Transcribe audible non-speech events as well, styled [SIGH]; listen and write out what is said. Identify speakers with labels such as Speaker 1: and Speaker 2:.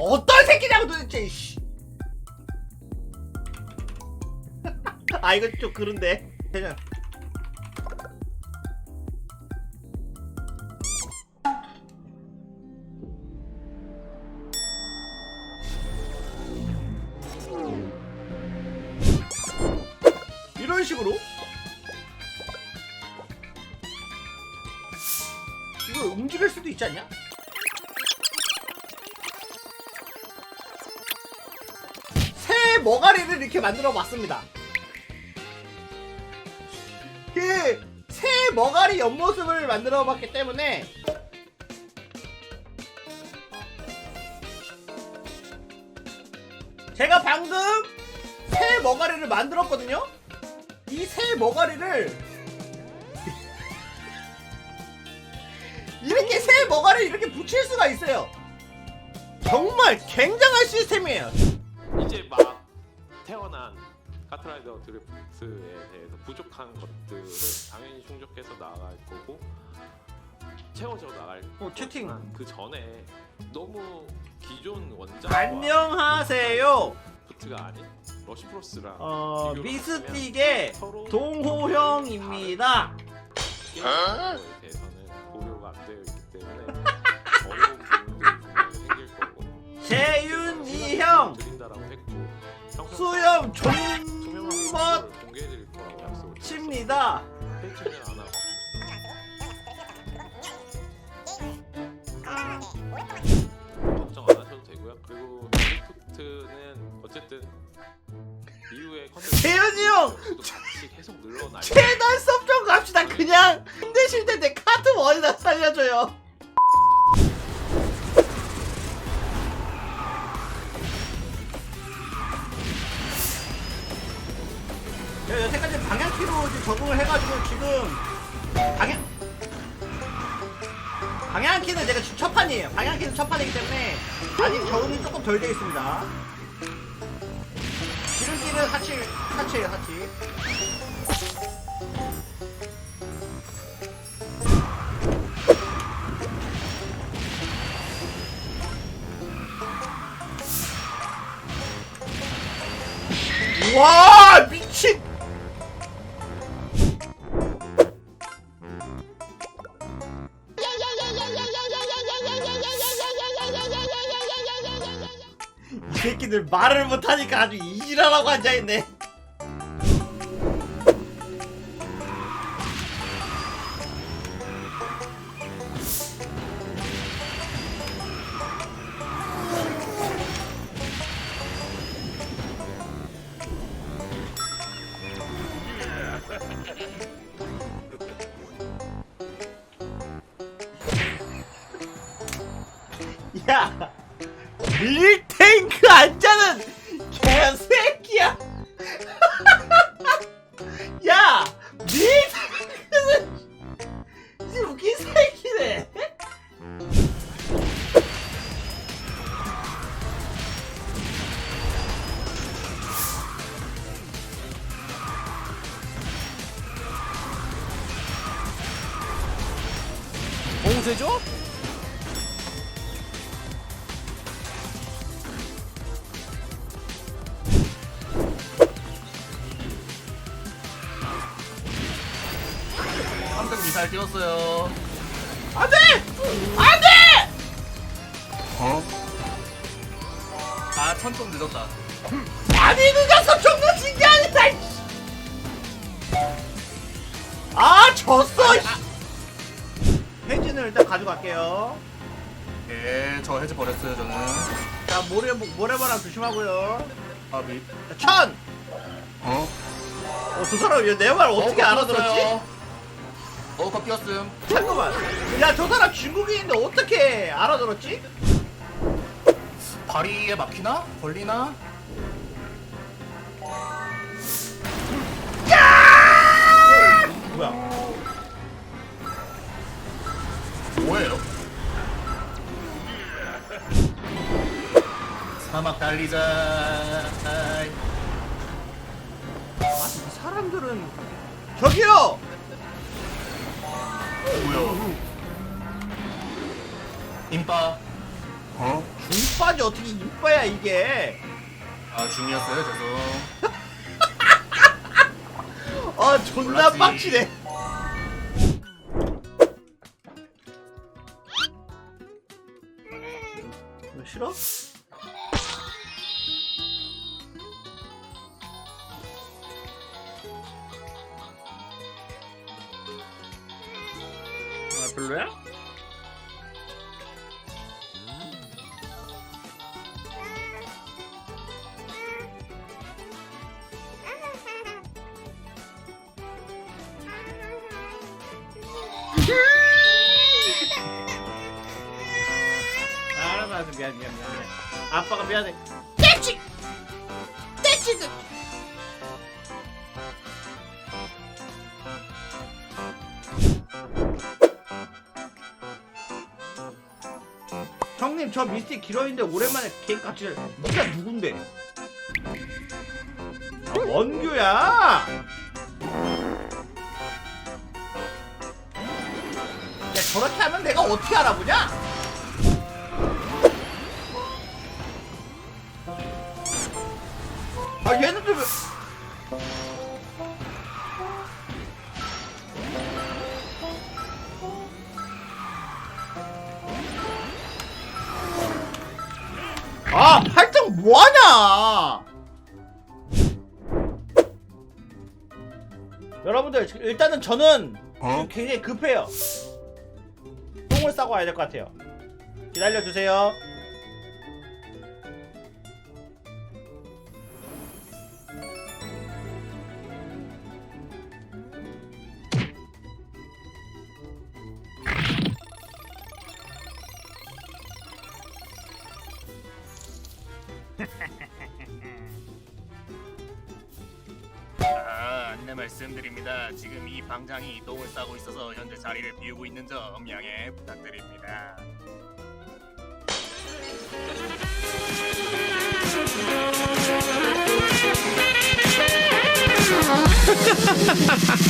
Speaker 1: 어떤 새끼냐고 도대체 씨. [LAUGHS] 아 이거 좀 그런데 그냥 이런 식으로 이거 움직일 수도 있지 않냐? 새 머가리를 이렇게 만들어 봤습니다. 그 새 머가리 옆모습을 만들어 봤기 때문에 제가 방금 새 머가리를 만들었거든요. 이 새 머가리를 이렇게 새 머가리를 이렇게 붙일 수가 있어요. 정말 굉장한 시스템이에요.
Speaker 2: 이제 막 태어난 카트라이더 드래프트에 대해서 부족한 것들을 당연히 충족해서 나갈 거고 채워져 나갈
Speaker 1: 어, 채팅.
Speaker 2: 거지만 그 전에 너무 기존 원작
Speaker 1: 안녕하세요.
Speaker 2: 부트가 아닌 러시프로스랑
Speaker 1: 어,
Speaker 2: 비교를
Speaker 1: 미스틱의
Speaker 2: 하면 서로
Speaker 1: 동호형입니다.
Speaker 2: 게임에 대해서는 고려가 안 되어 있기 때문에 어려운 부분들이 분명히 생길 거고
Speaker 1: 재윤 수염
Speaker 2: 그걸 공개해드릴 거라고 약속을.
Speaker 1: 칩니다.
Speaker 2: 팬층은 안 하고 걱정 안 하셔도 되고요. 그리고 드리프트는 어쨌든 이후에 컨텐츠
Speaker 1: 재윤이 형,
Speaker 2: 같이 계속 늘어날
Speaker 1: 최단 섭좀 갑시다. 그냥 힘드실 텐데 카트 원이나 살려줘요. 제가 여태까지 방향키로 적응을 해가지고 지금 방향 방향키는 제가 지금 첫 판이에요. 방향키는 첫 판이기 때문에 아직 적응이 조금 덜돼 있습니다. 기름기는 사칠 사치예요 사치. 와 미친 새끼들 말을 못하니까 아주 이지랄하고 앉아있네. 야 밀 탱크 앉자는 개새끼야 [LAUGHS] 야 밀탱크는 이 웃긴 새끼네
Speaker 3: 봉쇄죠?
Speaker 4: 미사일 띄웠어요.
Speaker 1: 안돼 안돼
Speaker 4: 어? 아, 천좀 늦었다.
Speaker 1: 많이 늦어서 죽는 게 아니다 이씨. 아 졌어 이씨. 해진을 일단 가져갈게요
Speaker 4: 예, 저 해지 버렸어요, 저는.
Speaker 1: 자 모래 모래바람 조심하고요
Speaker 4: 아, 미.
Speaker 1: 자, 천!
Speaker 4: 어?
Speaker 1: 어, 저 사람 내말 어떻게 알아들었지?
Speaker 4: 어, 컵 띄웠음.
Speaker 1: 잠깐만 야 저 사람 중국인인데 어떻게 알아들었지?
Speaker 4: 다리에 막히나? 걸리나?
Speaker 1: 뭐야
Speaker 4: 뭐예요? 사막 달리자.
Speaker 1: 아니 이 사람들은 저기요!
Speaker 4: 뭐야? 임빠. 어?
Speaker 1: 중빠 이뻐야지 어떻게 이뻐야 이게
Speaker 4: 아 중이었어요 죄송 [LAUGHS]
Speaker 1: 아 존나
Speaker 4: 몰랐지.
Speaker 1: 빡치네 이거 싫어? 별로야? 알았어 알았어 미안 미안 미안. 아빠가 미안해 떼치 떼치 형님 저 미스틱 기러인데 오랜만에 해. 네가 누군데? 아, 원규야 야 저렇게 하면 내가 어떻게 알아보냐? 아, 팔짱 뭐하냐? 여러분들 일단은 저는 지금 굉장히 급해요. 똥을 싸고 와야 될 것 같아요. 기다려 주세요.
Speaker 4: 아, 안내 말씀드립니다. 지금 이 방장이 똥을 싸고 있어서 현재 자리를 비우고 있는 점 양해 부탁드립니다. [LAUGHS]